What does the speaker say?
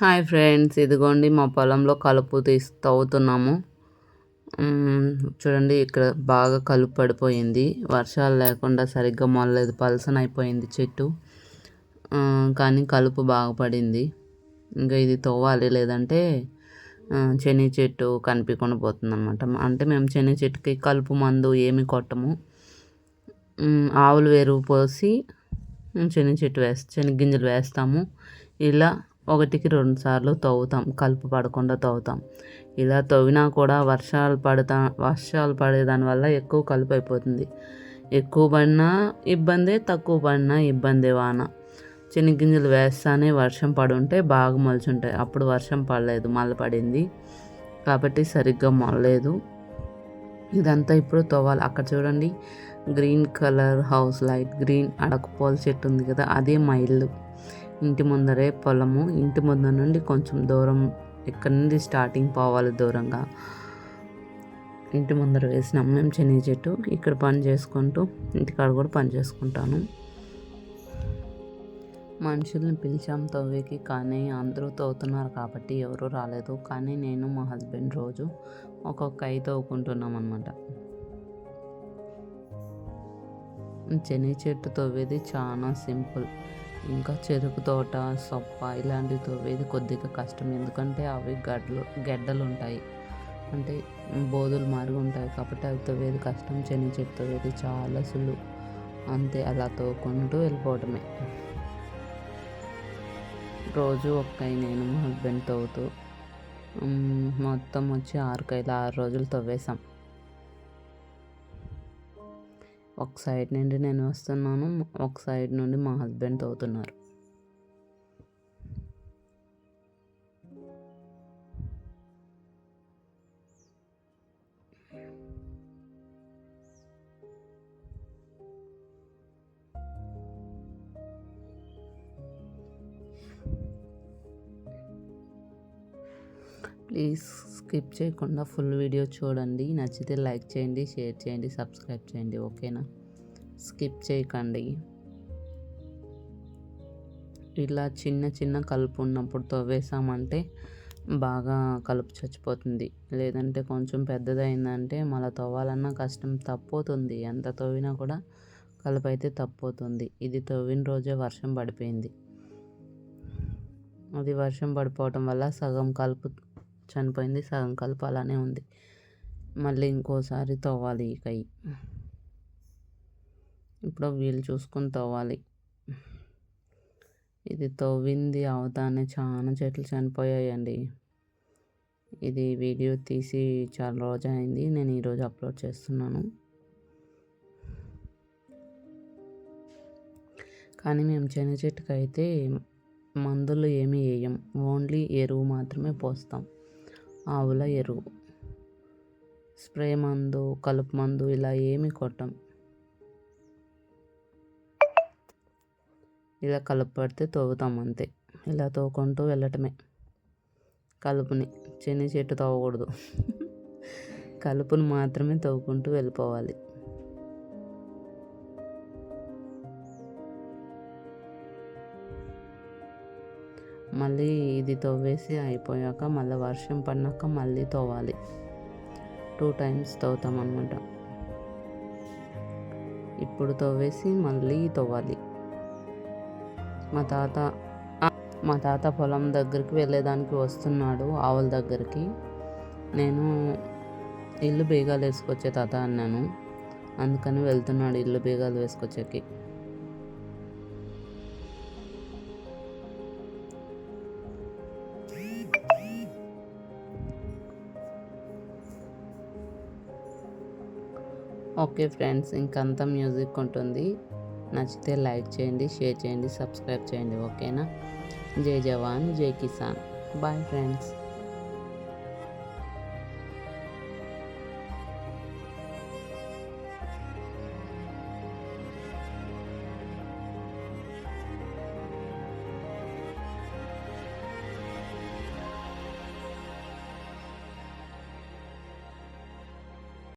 Hi friends ఇదిగోండి మా పొలంలో కలుపు తీసి తవ్వుతున్నాము. చూడండి ఇక్కడ బాగా కలుపు పడిపోయింది. వర్షాలు లేకుండా సరిగ్గా మొలలేదు పలసన అయిపోయింది చెట్టు. కానీ కలుపు బాగా పడింది. ఇంకా ఇది తవ్వాలి లేదంటే శని చెట్టు కనిపించకుండా పోతుంది అనమాట అంటే మేము శని చెట్టుకి కలుపు మందు ఏమి కొట్టము. ఆవులు ఎరువు పోసి శని చెట్టు వేస్త శని గింజలు వేస్తాము. ఇలా ఒకటికి రెండు సార్లు తవ్వుతాం. కలుపు పడకుండా తవ్వుతాం. ఇలా తవ్వినా కూడా వర్షాలు పడతా వర్షాలు పడే దానివల్ల ఎక్కువ కలుపు అయిపోతుంది. ఎక్కువ పడినా ఇబ్బందే తక్కువ పడినా ఇబ్బందే వాన. చెనిగ్గింజలు వేస్తానే వర్షం పడి ఉంటే బాగా మొలుచుంటాయి. అప్పుడు వర్షం పడలేదు మళ్ళీ పడింది. కాబట్టి సరిగ్గా మొలలేదు. ఇదంతా ఇప్పుడు తవ్వాలి. అక్కడ చూడండి. Green colour house light green అడకపోల చెట్టు ఉంది కదా అదే మా ఇల్లు. ఇంటి ముందరే పొలము ఇంటి ముందర నుండి కొంచెం దూరం ఇక్కడ నుండి స్టార్టింగ్ పోవాలి దూరంగా. ఇంటి ముందర వేసినాం మేము చెని చెట్టు ఇక్కడ పని చేసుకుంటూ ఇంటికాడ కూడా పని చేసుకుంటాను. మనుషుల్ని పిలిచాం తవ్వేకి కానీ అందరూ తవ్వుతున్నారు కాబట్టి ఎవరూ రాలేదు. కానీ నేను మా హస్బెండ్ రోజు ఒక్కొక్క అయి తవ్వుకుంటున్నాం అనమాట చెని చెట్టు తవ్వేది చాలా సింపుల్. ఇంకా చెరుకు తోట సొప్ప ఇలాంటివి తవ్వేది కొద్దిగా కష్టం. ఎందుకంటే అవి గడ్డలు గెడ్డలు ఉంటాయి అంటే బోధులు మారుగు ఉంటాయి కాబట్టి అవి తవ్వేది కష్టం. చెని చెట్టు తవ్వేది చాలా సులువు. అంతే అలా తవ్వుకుంటూ వెళ్ళిపోవటమే. రోజు ఒక్కై నేను మా హస్బెండ్ తవ్వుతూ మొత్తం వచ్చి ఆరు కైలు ఆరు రోజులు తవ్వేశాం. ఒక సైడ్ నుండి నేను వస్తున్నాను ఒక సైడ్ నుండి మా హస్బెండ్ తోతున్నారు ప్లీజ్ స్కిప్ చేయకుండా ఫుల్ వీడియో చూడండి. నచ్చితే లైక్ చేయండి షేర్ చేయండి సబ్స్క్రైబ్ చేయండి ఓకేనా? స్కిప్ చేయకండి. ఇలా చిన్న చిన్న కలుపు ఉన్నప్పుడు తవ్వేసామంటే బాగా కలుపు చచ్చిపోతుంది. లేదంటే కొంచెం పెద్దదైందంటే మళ్ళీ తవ్వాలన్నా కష్టం తప్పవుతుంది. ఎంత తవ్వినా కూడా కలుపు అయితే తప్పవుతుంది. ఇది తవ్విన రోజే వర్షం పడిపోయింది. అది వర్షం పడిపోవటం వల్ల సగం కలుపు చనిపోయింది. సగం కలుపు అలానే ఉంది. మళ్ళీ ఇంకోసారి తవ్వాలి ఈ కై. ఇప్పుడు వీళ్ళు చూసుకొని తవ్వాలి. ఇది తవ్వింది అవతానే చాలా చెట్లు చనిపోయాయండి. ఇది వీడియో తీసి చాలా రోజు అయింది నేను ఈరోజు అప్లోడ్ చేస్తున్నాను. కానీ మేము చెన్న చెట్టుకు అయితే మందులు ఏమీ వేయం. ఓన్లీ ఎరువు మాత్రమే పోస్తాం. ఆవుల ఎరువు. స్ప్రే మందు కలుపు మందు ఇలా ఏమి కొట్టం. ఇలా కలుపు పడితే తవ్వుతాం అంతే. ఇలా తోకుంటూ వెళ్ళటమే. కలుపుని చిన్న చెట్టు తవ్వకూడదు. కలుపుని మాత్రమే తవ్వుకుంటూ వెళ్ళిపోవాలి. మళ్ళీ ఇది తవ్వేసి అయిపోయాక మళ్ళీ వర్షం పడినాక మళ్ళీ తవ్వాలి. టూ టైమ్స్ తవ్వుతాం అనమాట ఇప్పుడు తవ్వేసి మళ్ళీ తవ్వాలి. మా తాత మా తాత పొలం దగ్గరికి వెళ్ళేదానికి వస్తున్నాడు ఆవుల దగ్గరికి. నేను ఇల్లు బీగాలు వేసుకొచ్చే తాత అన్నాను. అందుకని వెళ్తున్నాడు ఇల్లు బీగాలు వేసుకొచ్చేకి. ఓకే ఫ్రెండ్స్ ఇంకంతా మ్యూజిక్ ఉంటుంది. నచ్చితే లైక్ చేయండి షేర్ చేయండి సబ్స్క్రైబ్ చేయండి ఓకేనా? జై జవాన్ జై కిసాన్. Bye friends.